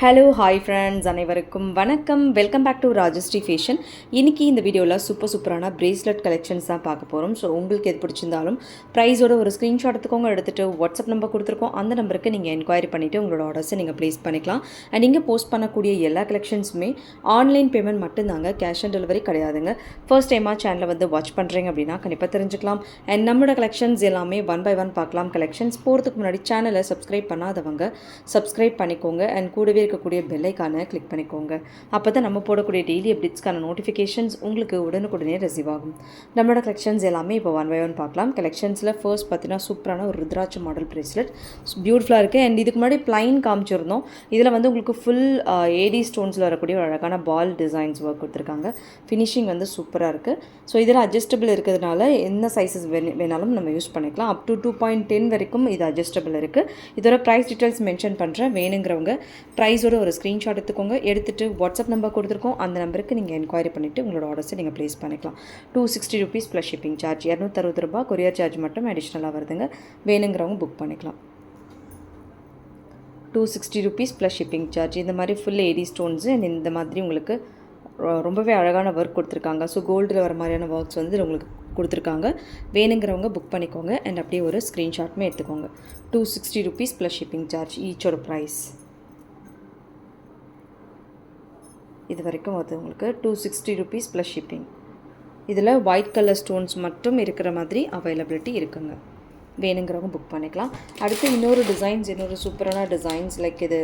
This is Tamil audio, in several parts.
ஹலோ ஹாய் ஃப்ரெண்ட்ஸ் அனைவருக்கும் வணக்கம். Welcome back to Rajashree Fashion இன்றைக்கி இந்த வீடியோவில் சூப்பர் சூப்பரான பிரேஸ்லெட் கலெக்ஷன்ஸ் தான் பார்க்க போகிறோம் ஸோ உங்களுக்கு எது பிடிச்சிருந்தாலும் ப்ரைஸோட ஒரு ஸ்க்ரீன்ஷாட் எடுத்துக்கோங்க எடுத்துகிட்டு வாட்ஸ்அப் நம்பர் கொடுத்துருக்கோம். அந்த நம்பருக்கு நீங்கள் என்கொயரி பண்ணிவிட்டு உங்களோட ஆர்டர்ஸை நீங்கள் ப்ளேஸ் பண்ணிக்கலாம். அண்ட் நீங்கள் போஸ்ட் பண்ணக்கூடிய எல்லா கலெக்ஷன்ஸுமே ஆன்லைன் பேமெண்ட் மட்டும்தாங்க கேஷ் ஆன் டெலிவரி கிடையாதுங்க. ஃபர்ஸ்ட் டைமாக சேனலை வந்து வாட்ச் பண்ணுறீங்க அப்படின்னா கண்டிப்பாக தெரிஞ்சுக்கலாம். அண்ட் நம்மளோட கலெக்ஷன்ஸ் எல்லாமே ஒன் பை ஒன் பார்க்கலாம். கலெக்ஷன்ஸ் போகிறதுக்கு முன்னாடி சேனலை சப்ஸ்கிரைப் பண்ணாதவங்க சப்ஸ்கிரைப் பண்ணிக்கோங்க. அண்ட் கூடவே இருக்கக்கூடிய பெல்லைக்கானை கிளிக் பண்ணிக்கோங்க. அப்போ தான் நம்ம போடக்கூடிய டெய்லி அப்டேட்ஸ்க்கான நோட்டிஃபிகேஷன்ஸ் உங்களுக்கு உடனுக்குடனே ரிசீவ் ஆகும். நம்மளோட கலெக்ஷன்ஸ் எல்லாமே இப்போ ஒன் பை ஒன் பார்க்கலாம். கலெக்ஷன்ஸில் ஃபர்ஸ்ட் பார்த்தீங்கன்னா சூப்பரான ஒரு ருத்ராட்ச மாடல் ப்ரேஸ்லெட் பியூட்டிஃபுல்லாக இருக்குது அண்ட் இதுக்கு முன்னாடி ப்ளைன் காமிச்சிருந்தோம். இதில் வந்து உங்களுக்கு ஃபுல் ஏடி ஸ்டோன்ஸில் வரக்கூடிய ஒரு அழகான பால் டிசைன்ஸ் ஒர்க் கொடுத்துருக்காங்க. ஃபினிஷிங் வந்து சூப்பராக இருக்குது ஸோ இதில் அட்ஜஸ்டபிள் இருக்கிறதுனால என்ன சைஸஸ் வேணாலும் நம்ம யூஸ் பண்ணிக்கலாம். Up to two point ten வரைக்கும் இது அட்ஜஸ்டபிள் இருக்குது இதோட ப்ரைஸ் டீட்டெயில்ஸ் மென்ஷன் பண்ணுறேன் வேணுங்கிறவங்க ப்ரைஸ் ப்ரைஸோட ஒரு ஸ்க்ரீன்ஷாட் எடுத்துக்கோங்க. எடுத்துகிட்டு வாட்ஸ்அப் நம்பர் கொடுத்துருக்கோம். அந்த நம்பருக்கு நீங்கள் என்கொயரி பண்ணிவிட்டு உங்களோட ஆர்டர்ஸை நீங்கள் ப்ளேஸ் பண்ணிக்கலாம். Two sixty rupees plus shipping charge இரநூத்தறுபது ரூபா கொரியர் சார்ஜ் மட்டும் அடிஷ்னலாக வருதுங்க. வேணுங்கிறவங்க புக் பண்ணிக்கலாம். Two sixty rupees plus shipping charge இந்த மாதிரி ஃபுல் ஏடி ஸ்டோன்ஸு அண்ட் இந்த மாதிரி உங்களுக்கு ரொம்பவே அழகான ஒர்க் கொடுத்துருக்காங்க. ஸோ கோல்டில் வர மாதிரியான ஒர்க்ஸ் வந்து உங்களுக்கு கொடுத்துருக்காங்க. வேணுங்கிறவங்க புக் பண்ணிக்கோங்க. அண்ட் அப்படியே ஒரு ஸ்க்ரீன்ஷாட்டுமே எடுத்துக்கோங்க. Two sixty rupees plus shipping charge ஈச்சோட price இது வரைக்கும் வருது உங்களுக்கு two sixty rupees plus shipping இதில் ஒயிட் கலர் ஸ்டோன்ஸ் மட்டும் இருக்கிற மாதிரி அவைலபிலிட்டி இருக்குங்க. வேணுங்கிறவங்க புக் பண்ணிக்கலாம். அடுத்து இன்னொரு டிசைன்ஸ் இன்னொரு சூப்பரான டிசைன்ஸ் லைக் இது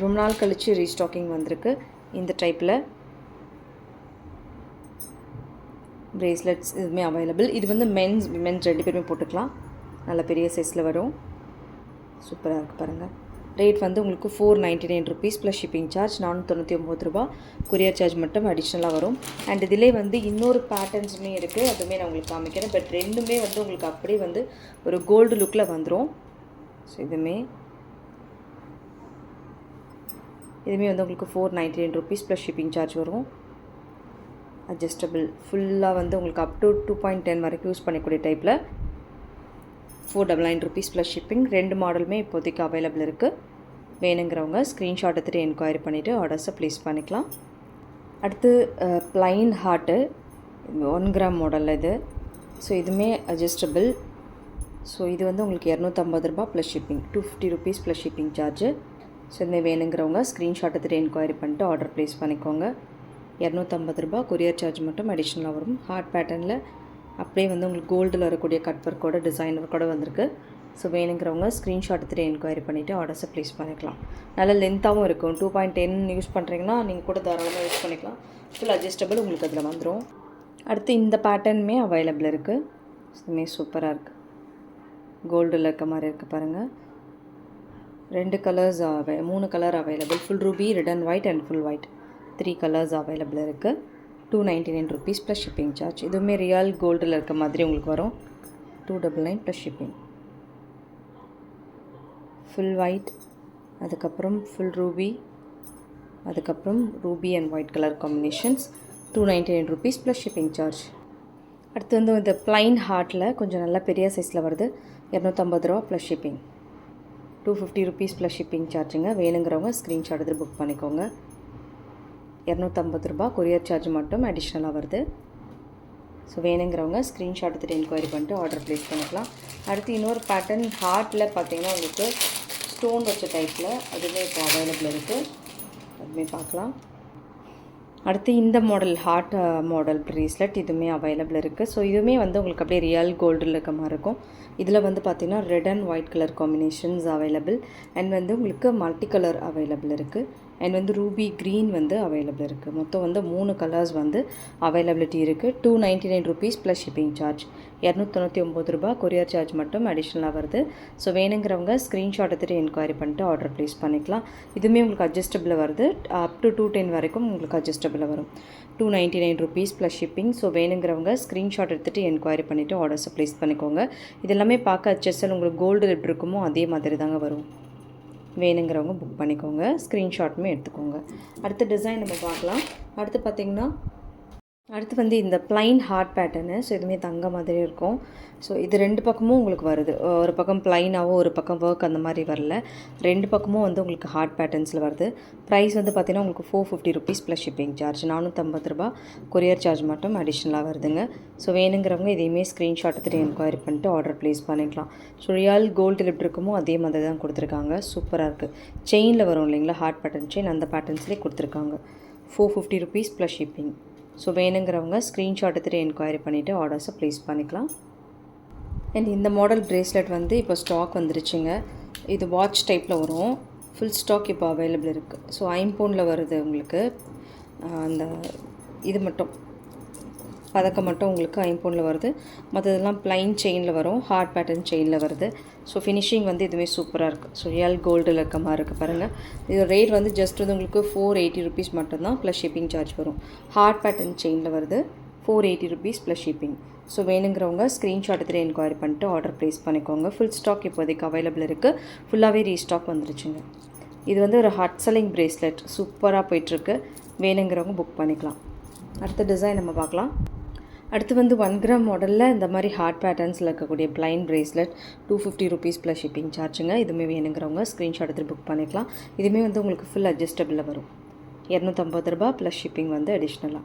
ரொம்ப நாள் கழித்து ரீஸ்டாக்கிங் வந்திருக்கு. இந்த டைப்பில் பிரேஸ்லெட்ஸ் இதுவுமே அவைலபிள் இது வந்து மென்ஸ் விமென்ஸ் ரெண்டு பேருமே போட்டுக்கலாம். நல்ல பெரிய சைஸில் வரும். சூப்பராக இருக்குது பாருங்கள் ரேட் வந்து உங்களுக்கு four ninety nine rupees plus shipping charge நானூற்றி தொண்ணூற்றி ஒம்பது ரூபா கொரியர் சார்ஜ் மட்டும் அடிஷ்னலாக வரும். அண்ட் இதிலே வந்து இன்னொரு பேட்டர்ன்ஸுமே இருக்குது அதுவுமே நான் உங்களுக்கு காமிக்கிறேன். பட் ரெண்டுமே வந்து உங்களுக்கு அப்படியே வந்து ஒரு கோல்டு லுக்கில் வந்துடும் ஸோ இதுவுமே. இதுவுமே வந்து உங்களுக்கு four ninety nine rupees plus shipping charge வரும். அட்ஜஸ்டபிள் ஃபுல்லாக வந்து உங்களுக்கு up to two point ten வரைக்கும் யூஸ் பண்ணக்கூடிய டைப்பில் four double nine rupees plus shipping ரெண்டு மாடலுமே இப்போதைக்கு அவைலபிள் இருக்குது வேணுங்கிறவங்க ஸ்க்ரீன்ஷாட் எடுத்துகிட்டு என்கொயரி பண்ணிவிட்டு ஆர்டர்ஸை ப்ளேஸ் பண்ணிக்கலாம். அடுத்து plain heart one gram model இது. ஸோ இதுவுமே அட்ஜஸ்டபிள் ஸோ இது வந்து உங்களுக்கு இரநூத்தம்பது ரூபா plus shipping two fifty rupees plus shipping charge so இதுமாதிரி வேணுங்கிறவங்க ஸ்க்ரீன்ஷாட் எடுத்துகிட்டு என்கொயரி பண்ணிட்டு ஆர்டர் ப்ளேஸ் பண்ணிக்கோங்க. இரநூத்தம்பது ரூபா கொரியர் சார்ஜ் மட்டும் அடிஷ்னலாக வரும். ஹார்ட் பேட்டர்னில் அப்படியே வந்து உங்களுக்கு கோல்டில் வரக்கூடிய கட் ஒர்க்கோட டிசைன் ஒர்க்கோட வந்திருக்கு. ஸோ வேணுங்கிறவங்க ஸ்க்ரீன்ஷாட் எடுத்துகிட்டு என்கொயரி பண்ணிவிட்டு ஆர்டர்ஸை ப்ளேஸ் பண்ணிக்கலாம். நல்ல லென்த்தாகவும் இருக்கும். டூ பாயிண்ட் டென் யூஸ் பண்ணுறீங்கன்னா நீங்கள் கூட தாராளமாக யூஸ் பண்ணிக்கலாம். ஃபுல் அட்ஜஸ்டபிள் உங்களுக்கு அதில் வந்துடும் அடுத்து இந்த பேட்டர்னுமே அவைலபிள் இருக்குது இதுவுமே சூப்பராக இருக்குது கோல்டில் இருக்க மாதிரி இருக்குது பாருங்கள் ரெண்டு கலர்ஸ் அவை மூணு colour available full ruby red and white and full white three colours available இருக்குது two ninety nine rupees plus shipping charge இதுவுமே ரியல் கோல்டில் இருக்க மாதிரி உங்களுக்கு வரும். Two double nine plus shipping full white அதுக்கப்புறம் ஃபுல் ரூபி அதுக்கப்புறம் ruby and white colour combinations two ninety nine rupees plus shipping charge அடுத்து வந்து இந்த ப்ளைன் ஹார்ட்டில் கொஞ்சம் நல்லா பெரிய சைஸில் வருது. இரநூத்தம்பது ரூபா plus shipping two fifty rupees plus shipping சார்ஜுங்க வேணுங்கிறவங்க ஸ்க்ரீன்ஷாட் எடுத்து புக் பண்ணிக்கோங்க. இரநூத்தம்பது ரூபா கொரியர் சார்ஜ் மட்டும் அடிஷ்னலாக வருது. ஸோ வேணுங்கிறவங்க ஸ்க்ரீன்ஷாட் எடுத்துகிட்டு என்கொயரி பண்ணிட்டு ஆர்டர் ப்ளேஸ் பண்ணிக்கலாம். அடுத்து இன்னொரு பேட்டர்ன் ஹார்ட்டில் பார்த்தீங்கன்னா உங்களுக்கு ஸ்டோன் வச்ச டைப்பில் அதுவுமே இப்போ அவைலபிள் இருக்குது அதுவுமே பார்க்கலாம். அடுத்து இந்த மாடல் ஹார்ட் மாடல் ப்ரேஸ்லெட் இதுவுமே அவைலபிள் இருக்குது ஸோ இதுவுமே வந்து உங்களுக்கு அப்படியே ரியல் கோல்டில் இருக்க மாதிரி இருக்கும். இதில் வந்து பார்த்திங்கன்னா red and white colour combinations available and வந்து உங்களுக்கு மல்டி கலர் அவைலபிள் இருக்குது அண்ட் வந்து ரூபி க்ரீன் வந்து அவைலபிள் இருக்குது மொத்தம் வந்து மூணு கலர்ஸ் வந்து அவைலபிலிட்டி இருக்குது two ninety nine rupees plus shipping charge இரநூத்தொண்ணூற்றி ஒம்பது ரூபா கொரியர் சார்ஜ் மட்டும் அடிஷ்னலாக வருது. ஸோ வேணுங்கிறவங்க ஸ்க்ரீன்ஷாட் எடுத்துகிட்டு என்கொயரி பண்ணிட்டு ஆர்டர் ப்ளேஸ் பண்ணிக்கலாம். இதுவுமே உங்களுக்கு அட்ஜஸ்டபிள் வருது. அப் டு டூ டென் வரைக்கும் உங்களுக்கு அட்ஜஸ்டபிளாக வரும். Two ninety nine rupees plus shipping so வேணுங்கிறவங்க ஸ்க்ரீன்ஷாட் எடுத்துகிட்டு என்கொயரி பண்ணிவிட்டு ஆர்டர்ஸை ப்ளேஸ் பண்ணிக்கோங்க. இதெல்லாமே பார்க்க அச்சஸல் உங்களுக்கு கோல்டு எப்படி இருக்குமோ அதே மாதிரி தாங்க வரும். வேணுங்கிறவங்க புக் பண்ணிக்கோங்க. ஸ்க்ரீன்ஷாட்டுமே எடுத்துக்கோங்க. அடுத்த டிசைன் நம்ம பார்க்கலாம். அடுத்து பார்த்திங்கன்னா அடுத்து வந்து இந்த பிளைன் ஹார்ட் பேட்டர்னு ஸோ இதுவுமே தங்க மாதிரி இருக்கும். ஸோ இது ரெண்டு பக்கமும் உங்களுக்கு வருது. ஒரு பக்கம் ப்ளைனாகவும் ஒரு பக்கம் ஒர்க் அந்த மாதிரி வரல. ரெண்டு பக்கமும் வந்து உங்களுக்கு ஹார்ட் பேட்டர்ன்ஸில் வருது. ப்ரைஸ் வந்து பார்த்தீங்கன்னா உங்களுக்கு four fifty rupees plus shipping charge நானூற்றம்பது ரூபா. கொரியர் சார்ஜ் மட்டும் அடிஷ்னலாக வருதுங்க. ஸோ வேணுங்கிறவங்க இதையுமே ஸ்க்ரீன்ஷாட் எடுத்துகிட்டு என்கொயரி பண்ணிட்டு ஆர்டர் ப்ளேஸ் பண்ணிக்கலாம். ஸோ ரியால் கோல்டு லிப்ட் இருக்குமோ அதே மாதிரி தான் கொடுத்துருக்காங்க. சூப்பராக இருக்குது செயினில் வரும் இல்லைங்களா ஹார்ட் பேட்டர்ன் செயின் அந்த பேட்டர்ன்ஸ்லேயே கொடுத்துருக்காங்க. Four fifty rupees plus shipping so வேணுங்கிறவங்க ஸ்க்ரீன்ஷாட் எடுத்துகிட்டு என்கொயரி பண்ணிவிட்டு ஆர்டர்ஸை ப்ளேஸ் பண்ணிக்கலாம். அண்ட் இந்த மாடல் ப்ரேஸ்லெட் வந்து இப்போ ஸ்டாக் வந்துருச்சுங்க. இது வாட்ச் டைப்பில் வரும். ஃபுல் ஸ்டாக் இப்போ அவைலபிள் இருக்குது ஸோ ஐம்பவுண்டில் வருது உங்களுக்கு. அந்த இது மட்டும். பதக்கம் மட்டும் உங்களுக்கு ஐம்பொனில் வருது. மற்றதெல்லாம் ப்ளைன் செயினில் வரும். ஹார்ட் பேட்டர்ன் செயினில் வருது. ஸோ ஃபினிஷிங் வந்து இதுவுமே சூப்பராக இருக்குது ஸோ ரியல் கோல்டில் இருக்க மாதிரி இருக்குது பாருங்கள் இது ரேட் வந்து ஜஸ்ட் வந்து உங்களுக்கு ஃபோர் எயிட்டி ருபீஸ் மட்டும்தான் ப்ளஸ் ஷிப்பிங் சார்ஜ் வரும். ஹார்ட் பேட்டர்ன் செயினில் வருது. Four eighty rupees plus shipping so வேணுங்கிறவங்க ஸ்க்ரீன்ஷாட் எடுத்துகிட்டு என்கொயரி பண்ணிட்டு ஆர்டர் ப்ளேஸ் பண்ணிக்கோங்க. ஃபுல் ஸ்டாக் இப்போதைக்கு அவைலபிள் இருக்குது ஃபுல்லாகவே ரீஸ்டாக் வந்துருச்சுங்க. இது வந்து ஒரு ஹட் செல்லிங் ப்ரேஸ்லெட் சூப்பராக போயிட்டுருக்கு வேணுங்கிறவங்க புக் பண்ணிக்கலாம். அடுத்த டிசைன் நம்ம பார்க்கலாம். அடுத்து வந்து ஒன் கிராம் மாடலில் இந்த மாதிரி ஹார்ட் பேட்டர்ன்ஸில் இருக்கக்கூடிய plain bracelet two fifty rupees plus shipping சார்ஜுங்க இதுவுமே வேணுங்கிறவங்க ஸ்க்ரீன்ஷாட் எடுத்து புக் பண்ணிக்கலாம். இதுவுமே வந்து உங்களுக்கு ஃபுல் அட்ஜஸ்டபிளில் வரும். இரநூத்தம்பது ரூபா ப்ளஸ் ஷிப்பிங் வந்து அடிஷ்னலாக